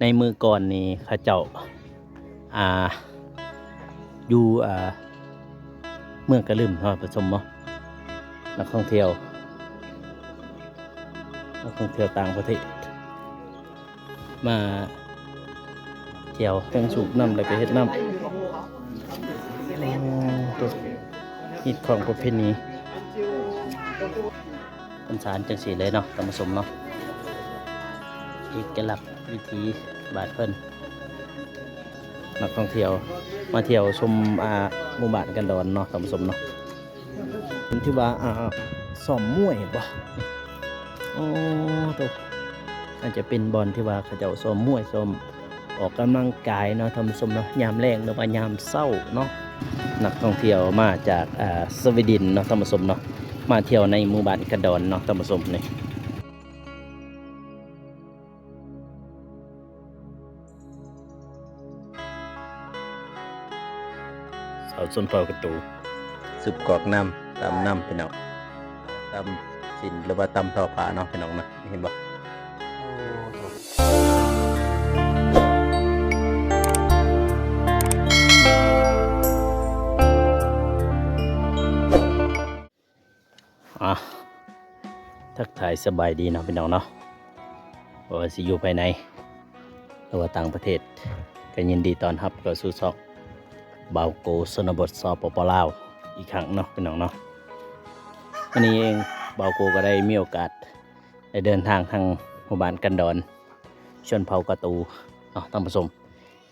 ในมือก่อนนี่ข้าเจ้าอ่าอยู่อ่าเมืองกระลืมเนาะผสมเนาะนักท่องเที่ยวนักท่องเที่ยวต่างประเทศมาเที่ยวเครื่องสูบน้ำแล้วก็เฮ็ดน้ำตัวฮิตของประเพณีคำสารจังสีเลยเนาะธรรมสมเนาะ เอกลักษณ์วิถีบาทเพิ่นนักท่องเที่ยวมาเที่ยวชมอ่าหมู่บ้านกันดอนเนาะธรรมสมเนาะเป็นที่ว่าอ่าซ้อมมวยเห็นปะโอ้ตัวอาจจะเป็นบอลที่ว่าเขาเจ้าซ้อมมวยซ้อมออกกำลังกายเนาะธรรมสมเนาะยามแรงหรือว่ายามเศร้าเนาะนักท่องเที่ยวมาจากอ่าสวีเดนเนาะธรรมสมเนาะมาเที่ยวในหมู่บ้านกันดอนเนาะธรรมสมนี่ เสาส้นเผากระตูสืบกอกน้ำตามน้ำพี่น้องตามสินหรือว่าตามทอผ้าเนาะพี่น้องนะเห็นบ่อะทักทายสบายดีเนาะพี่น้องเนาะบ่ว่าสิอยู่ภายในหรือว่าต่างประเทศก็ยินดีต้อนรับเข้าสู่ซอก บาวโกสนบทสปปลาวอีกครั้งเนาะพี่น้องเนาะวันนี้เองบาวโกก็ได้มีโอกาสได้เดินทางทางหมู่บ้านกันดอนชนเผากระตูเนาะท่านผู้ชม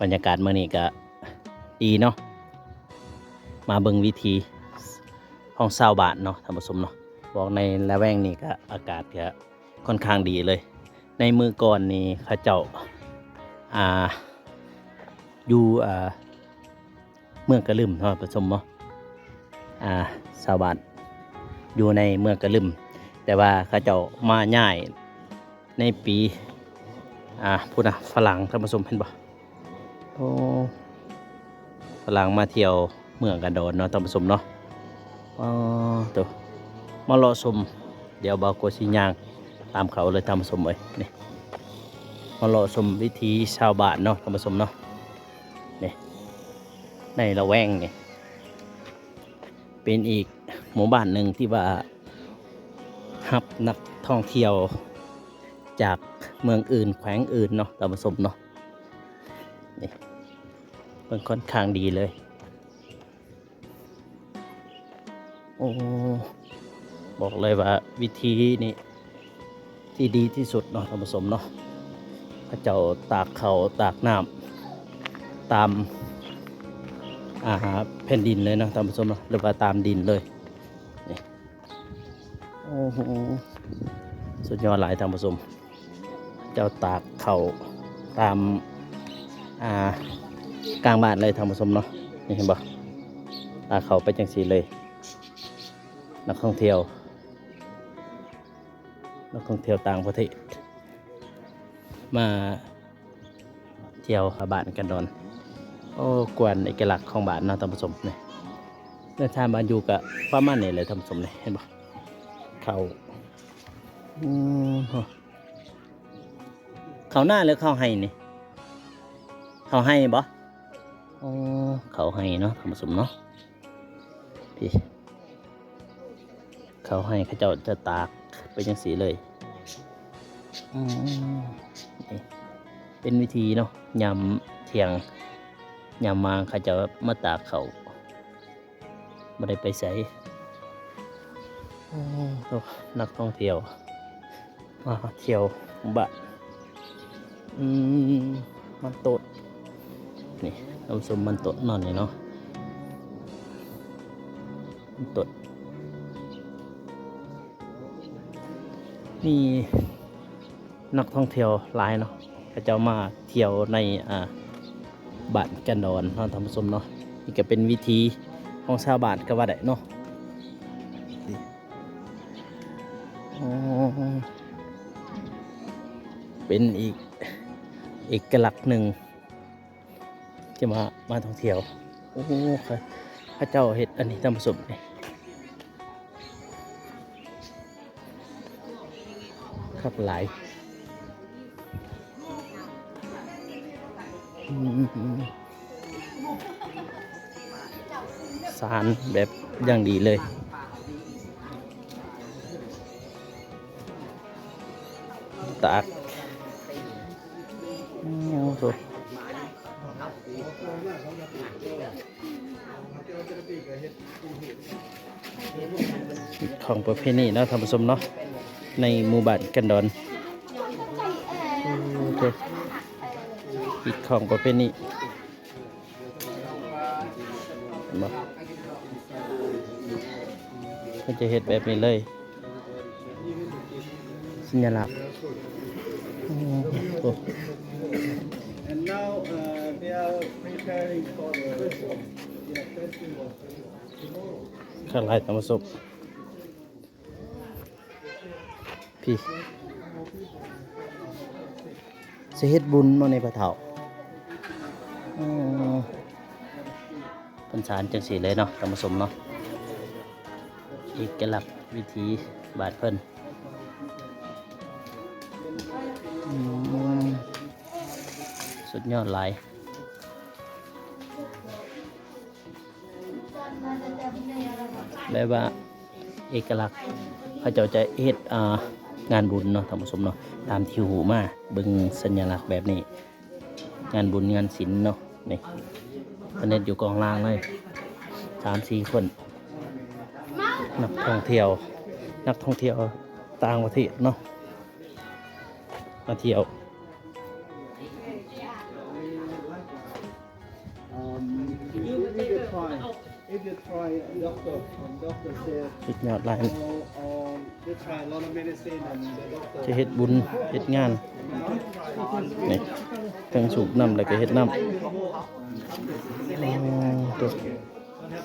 บรรยากาศเมื่อนี้ก็ดีเนาะมาเบิ่งวิธีของชาวบ้านเนาะท่านผู้ชมเนาะบอกในละแวงนี่ก็อากาศก็ค่อนข้างดีเลย ในมือก่อนนี่เขาเจ้าอ่าอยู่อ่า เมืองกระลืมเนาะผสมเนาะอ่าชาวบ้านอยู่ในเมืองกระลืมแต่ว่าเขาเจ้ามาย่ายในปีอ่าพูดนะฝรั่งท่านผู้ชมเห็นบ่โอ้ฝรั่งมาเที่ยวเมืองกันโดนเนาะท่านผู้ชมเนาะอ๋อตัวมารอชมเดี๋ยวบาโกสิย่างตามเขาเลยท่านผู้ชมเอ้ยนี่มารอชมวิธีชาวบ้านเนาะท่านผู้ชมเนาะ ในละแวงนี่เป็นอีกหมู่บ้านหนึ่งที่ว่าฮับนักท่องเที่ยวจากเมืองอื่นแขวงอื่นเนาะตามผสมเนาะนี่มันค่อนข้างดีเลย โอ้บอกเลยว่าวิธีนี้ที่ดีที่สุดเนาะตามผสมเนาะพระเจ้าตากเขาตากน้ำตาม อาหาแผ่นดินเลยเนาะท่านผู้ชมเนาะหรือว่าตามดินเลยนี่โอ้โหสุดยอดหลายท่านผู้ชมเจ้าตากเข่าตามอ่ากลางบ้านเลยท่านผู้ชมเนาะนี่เห็นปะตากเข่าไปจังสีเลย นักท่องเที่ยวนักท่องเที่ยวต่างประเทศมาเที่ยวหาบ้านกันดอน โอ้กวนเอกลักษณ์ของบ้านเนาะท่านผู้ชมเนี่ยเดินทางมาอยู่กับประมาณนี้เลยท่านผู้ชมเนี่ยเห็นปะเขาอืมเขาหน้าหรือเขาให้นี่เขาให้บ่โอ้เขาให้เนาะท่านผู้ชมเนาะพี่เขาให้เขาเจ้าจะตากไปจังสีเลยอืมนี่เป็นวิธีเนาะยำเทียง ยามมาเขาจะมาตากเขาไม่ได้ไปใส่นักท่องเที่ยวมาเที่ยวบ้านอืมมันโตดนี่น้ำส้มมันโตดนอนนี่เนาะมันโตดมีนักท่องเที่ยวหลายเนาะเขาจะมาเที่ยวในอ่า บ้านกันดอนเนาะท่านผู้ชมเนาะนี่ก็เป็นวิธีของชาวบ้านก็ว่าได้เนาะเป็นอีกเอกลักษณ์หนึ่งที่มามาท่องเที่ยวโอ้โหค่ะพระเจ้าเห็ดอันนี้ท่านผู้ชมนี่ครับหลาย สารแบบอย่างดีเลย ตากโอ้โหของประเภทนี้เนาะท่านผู้ชมเนาะในหมู่บ้านกันดอนโอเค อีกของประเภทนี้เห็นบ่ก็จะเห็ดแบบนี้เลย สัญลักษณ์โอ้ And now uh, they are preparing for the yeah, festival. ข้างลายตามศพพี่สิเฮ็ดบุญมาในพระเถา เป็นสารจังสีเลยเนาะตามสมเนาะอีกกลักษณ์วิธีบาทเพิ่นสุดยอดหลายแบบว่าเอกลักษณ์เขาเจ้าจะเฮ็ดงานบุญเนาะท่านผู้ชมเนาะตามที่หูมาเบิ่งสัญลักษณ์แบบนี้ งานบุญงานศิลป์เนาะ นี่เพิ่นเฮ็ดอยู่กองล่างเลยสามสี่คน นักท่องเที่ยว นักท่องเที่ยวต่างประเทศเนาะมาเที่ยว Um, if you, if you try, if you try, doctor, um, doctor said, สุดยอดหลายจะเฮ็ดบุญเฮ็ดงานนี่ทั้งสูบน้ำแล้วก็เฮ็ดน้ำ ตัว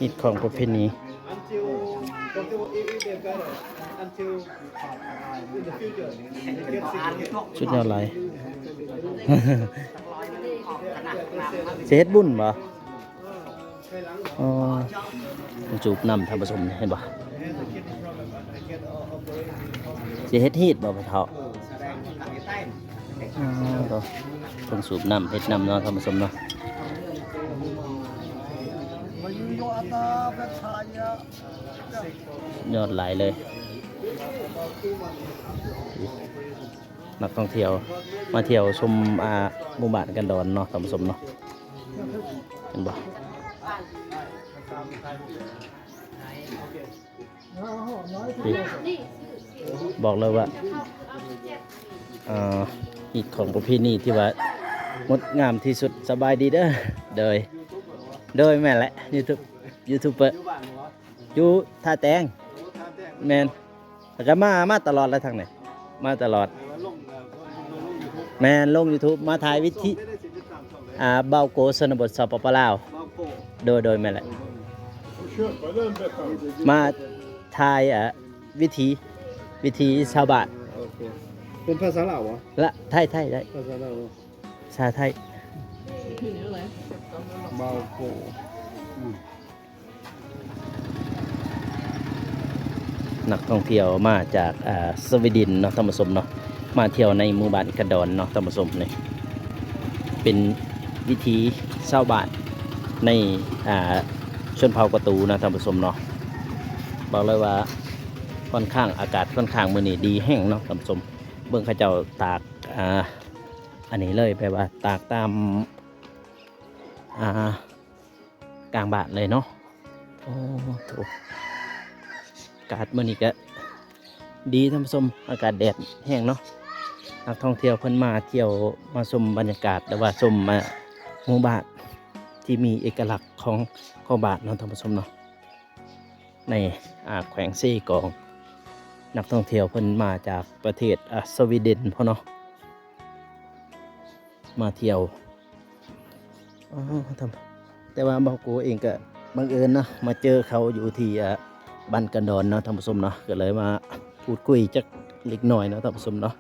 ฮิตของประเพณี Until, doctor will if if they're better, until in the future, they get sick again. ชุดยอดหลายสิเฮ็ดบุญบ่อ๋อจูบน้ำท่านผู้ชมเห็นบ่ And the kidney problem, I get uh, operated. สิเฮ็ดฮีดบ่พ่อเฒ่าอ๋อตัวต้องสูบน้ำเฮ็ดน้ำเนาะท่านผู้ชมเนาะ ยอดหลายเลย นักท่องเที่ยวมาเที่ยวชมอ่าหมู่บ้านกันดอนเนาะท่านผู้ชมเนาะเห็นบ่บอกเลยว่าอ่าอีกของประเพณีที่ว่างดงามที่สุดสบายดีเด้อโดย โดยแม่นแหละยูทูบยูทูบเบอร์อยู่ท่าแตงแมนแล้วก็มามาตลอดแล้วทางไหนมาตลอดแมนลง YouTube มาถ่ายวิธีอ่าเบาโกสนบทสปปลาวโดยโดยแม่นแหละมาถ่ายอะวิธีวิธีชาวบ้านเป็นภาษาลาวเหรอและไทยไทยได้ภาษาลาวเหรอ ชาไทย เบาโกนักท่องเที่ยวมาจากอ่าสวีเดนเนาะธรรมสมเนาะมาเที่ยวในหมู่บ้านกระดอนเนาะธรรมสมนี่เป็นวิธีชาวบ้านในอ่าชนเผ่ากระตูนะธรรมสมเนาะบอกเลยว่าค่อนข้างอากาศค่อนข้างมื้อนี้ดีแห้งเนาะธรรมสมเบิ่งเขาเจ้าตากอ่าอันนี้เลยแปลว่าตากตาม อ่ากลางบานเลยเนาะโอ้โถอากาศมื้อนี้ก็ดีท่านผู้ชมอากาศแดดแห้งเนาะนักท่องเที่ยวเพิ่นมาเที่ยวมาชมบรรยากาศหรือว่าชมมาหมู่บ้านที่มีเอกลักษณ์ของของบ้านเนาะท่านผู้ชมเนาะในแขวงซี่กอง นักท่องเที่ยวเพิ่นมาจากประเทศสวีเดนพ่อเนาะมาเที่ยว ทำแต่ว่าบอกกูเองก็บังเอิญเนาะมาเจอเขาอยู่ที่บ้านกันดอนเนาะท่านผู้ชมเนาะก็เลยมาพูดคุยจักเล็กน้อยเนาะท่านผู้ชมเนาะ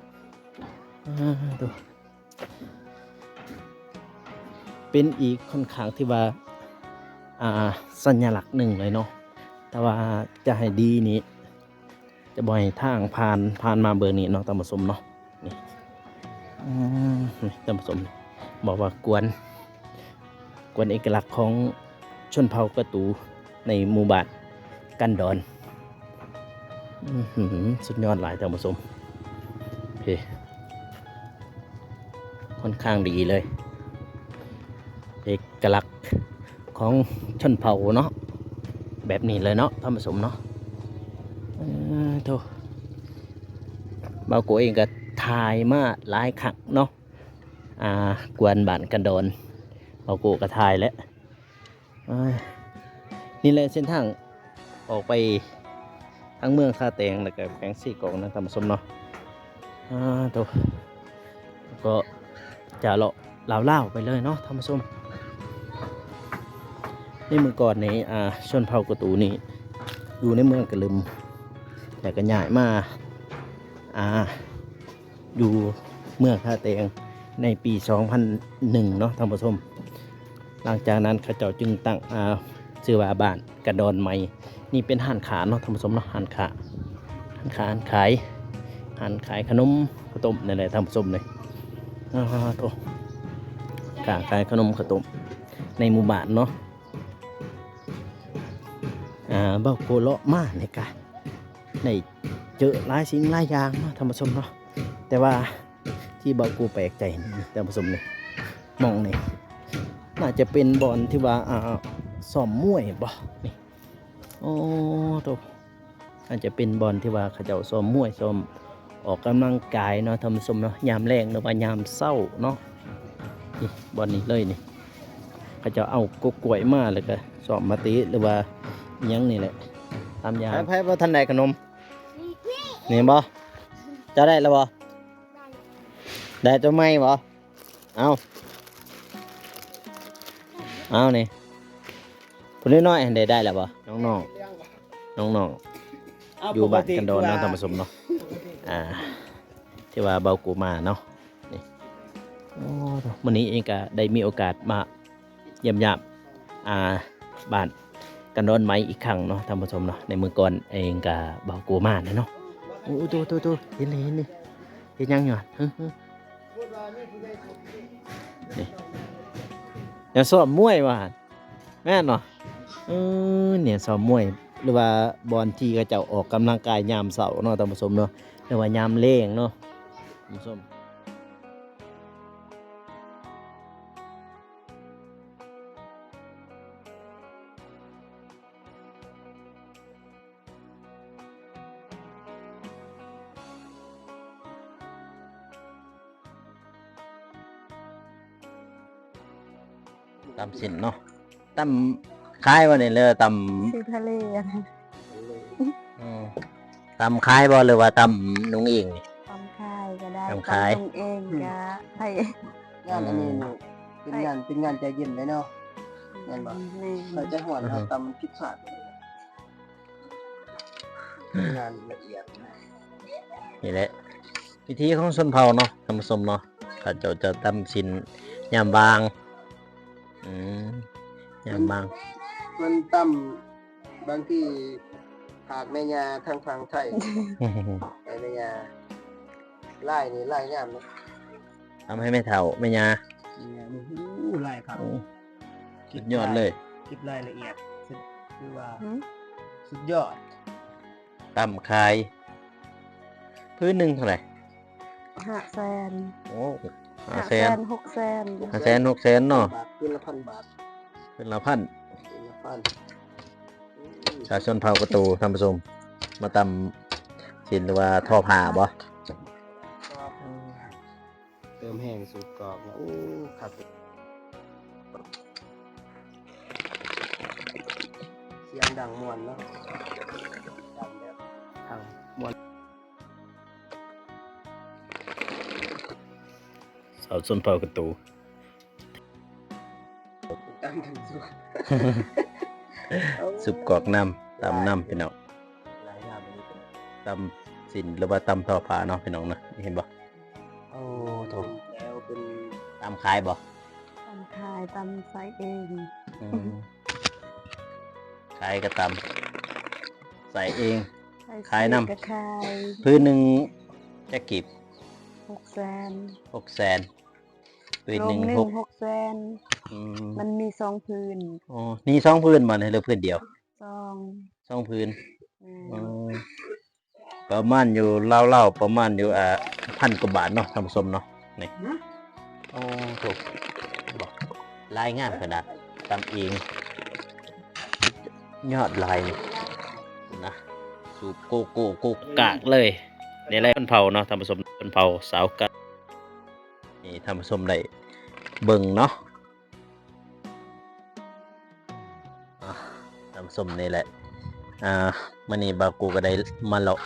ดูเป็นอีกค่อนข้างที่ว่าสัญลักษณ์หนึ่งเลยเนาะแต่ว่าจะให้ดีนี้จะบ่อยทางผ่านผ่านมาเบอร์นี้เนาะท่านผู้ชมเนาะนี่อืมนี่ท่านผู้ชมบอกว่ากวน วนเอกลักษณ์ของชนเผ่ากระตูในหมู่บ้านกันดอนสุดยอดหลายท่านผู้ชมโอเคค่อนข้างดีเลย เอกลักษณ์ของชนเผ่าเนาะแบบนี้เลยเนาะท่านผู้ชมเนาะเออโธ่บาวโกเองก็ถ่ายมาหลายครั้งเนาะอ่ากวนบ้านกันดอน บาโกก็ถ่ายแล้วนี่เลยเส้นทางออกไปทางเมืองท่าแตงแล้วก็แขวงสี่กองนะท่านผู้ชมเนาะอ่าโธ่ก็จะเลาะเล่าวไปเลยเนาะท่านผู้ชมในเมื่อก่อนในอ่าชนเผ่ากระตูนี่อยู่ในเมืองกระลึมแต่ก็ย้ายมาอ่าอยู่เมืองท่าเตงในปี 2001 เนาะท่านผู้ชม หลังจากนั้นเขาเจ้าจึงตั้งอ่าชื่อว่าบ้านกระดอนใหม่นี่เป็นห้านขาเนาะท่านผู้ชมเนาะห้านขาห้านขาห้านขายห้านขายขนมข้าวต้มนี่แหละท่านผู้ชมเลยอ่าโตขาขายขนมข้าวต้มในหมู่บ้านเนาะอ่าเบ้าโกเลาะมาในกะในเจอหลายสิ่งหลายอย่างเนาะท่านผู้ชมเนาะแต่ว่าที่เบ้าโกแปลกใจท่านผู้ชมนี่มองนี่ น่าจะเป็นบอลที่ว่าอ่าซ้อมมวยบ่นี่โอ้โตน่าจะเป็นบอลที่ว่าเขาเจ้าซ้อมมวยซ้อมออกกำลังกายเนาะท่านผู้ชมเนาะยามแรงหรือว่ายามเศร้าเนาะนี่บอลนี้เลยนี่เขาเจะเอากกล้วยมาแล้วก็ซ้อมมาติหรือว่าอิหยังนี่แหละตามยาไพ่บ่ทันได้ขนมนี่บ่เจะได้แล้วบ่ได้เจะไม่บ่เอา เอานี่ผู้น้อยๆได้ได้แล้วบ่น้องๆน้องๆอยู่บ้านกันโดนเนาะธรรมสมเนาะอ่าที่ว่าเบากูมาเนาะนี่โอ้วันนี้เองก็ได้มีโอกาสมาเยี่ยมยามอ่าบ้านกันร้อนไหมอีกครั้งเนาะท่านผู้ชมเนาะในมือก่อนเองกับเบากัวมานะเนาะโอ้ตัวตัวตัวเห็นเลยเห็นเลยเห็นยังอยู่อะฮึ เนี่ยสอบมวยว่ะแม่นเนาะเออเนี่ยสอบมวย หรือว่าบอลที่ก็จะออกกำลังกายยามเสาร์เนาะท่านผู้ชมเนาะหรือว่ายามเล่งเนาะท่านผู้ชม ตำสินเนาะตำคล้ายว่าเนี่ยเลยตซื้อทะเลอะนะำอืมตำคล้ายบ่หรือว่าตำนุ่งเองนี่ ทำค่ายก็ได้ทำค่าย ทำเองก็ให้งานอันนี้นี่เป็นงานเป็นงานใจเย็นเลยเนาะแม่นบ่แม่เราจะหวนเราตำพิซซ่างานละเอียดนะนี่แหละวิธีของชนเผ่าเนาะท่านผู้ชมเนาะเขาเจะจะตำสินยามบาง อืมยามบาง มันตั้มบางที่หากแม่ยาทางฝั่งไทยไอ้แม่ยาไล่นี่ไล่งามเนาะทำให้ไม่เท่าไม่ยาเนี่ยนี่อู้ไล่ครับโอ้สุดยอดเลยคลิปรายละเอียดสุดคือว่าหืมสุดยอดตำคาย พื้นหนึ่งเท่าไหร่ห้าแสนโอ้ ห้าห้าแสแสนนหกแสนห้าแสนหกแสนเนาะบาทขึ้นละพันบาทเป็นละพันขึ้นละพันอืมชาวชนเผ่าประตูท่านผู้ชมมาตำสินหรือว่าทอผ้าบ่เติมแห้งสูตรกรอบนะโอ้ครับเสียงดังมวนเนา ชาวชนเผ่าประตูดังถึงสุดสุปกอกน้ำตำน้ำพี่น้องหลายอย่างเลยเป็นตำสินหรือว่าตำทอผ้าเนาะพี่น้องนะเห็นบ่โอ้โถแล้วเป็นตำคายบ่ทำค่ายทำไซเองอืมคายก็ตำใส่เองใส่ขายนำกระคายพื้นหนึ่งจะกีบ หกแสนหกแสนพื้นลหนึ่งงหนึ่หงกหกแสนอืมมันมีสองพื้นอ๋อนี่สองพื้นบ่เนี่ยหรือพื้นเดียวสองสองพื้นแม่นอ๋อประมาณอยู่เล่าๆประมาณอยู่อ่าพันกว่าบาทเนาะท่านผู้ชมเนาะนี่โอ้ถูกบอกลายงามขนาดตามเองยอดลายนี่นะสูบโกโก้โกกากเลย นี่แหละคนเผาเนาะท่านผู้ชมคนเผาสาวกะนี่ท่านผู้ชมได้เบิ่งเนาะท่านผู้ชมนี่แหละอ่ามื่อนี้บากูก็ได้มาเลาะ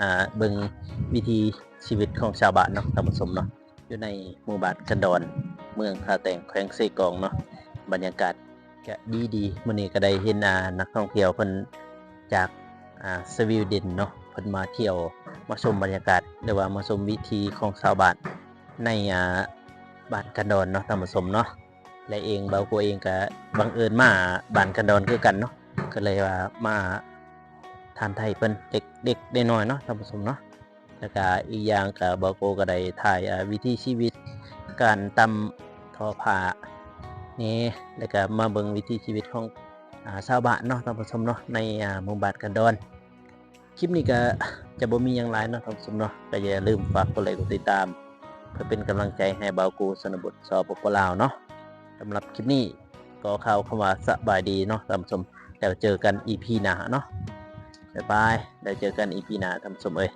อ่าเบิ่งวิธีชีวิตของชาวบ้านเนาะท่านผู้ชมเนาะอยู่ในหมู่บ้านกันดอนเมืองท่าแต่งแขวงเซกองเนาะบรรยากาศก็ดีดีมื่อนี้ก็ได้เห็นอ่านักท่องเที่ยวเพิ่นจากอ่าสวีเดนเนาะ พิ่นมาเที่ยวมาชมบรรยากาศหรือว่ามาชมวิธีของชาวบ้านในอ่าบ้านกันดอนเนาะท่านผู้ชมเนาะและเองเบากูเองก็บังเอิญมาบ้านกันดอนคือกันเนาะก็เลยว่ามาทานไทยเพิ่นเด็กเด็กได้น้อยเนาะท่านผู้ชมเนาะแล้วก็อีกอย่างก็บาโกก็ได้ถ่ายอ่าวิถีชีวิตการตำทอผ้านี่แล้วก็มาเบิ่งวิถีชีวิตของอ่าชาวบ้านเนาะท่านผู้ชมเนาะในอ่าหมู่บ้านกันดอน คลิปนี้ก็จะบ่มีอย่างไรเนาะท่านผู้ชมเนาะก็อย่าลืมฝากกดไลค์กดติดตาม เพื่อเป็นกำลังใจให้บาวกสนบทสปปลาวเนาะสำหรับคลิปนี้ก็ข่าวคำว่าสบายดีเนาะท่านผู้ชมเดี๋ยวเจอกัน EP หน้าเนาะบ๊ายบายเดี๋ยวเจอกัน EP หน้าท่านผู้ชมเอ้ย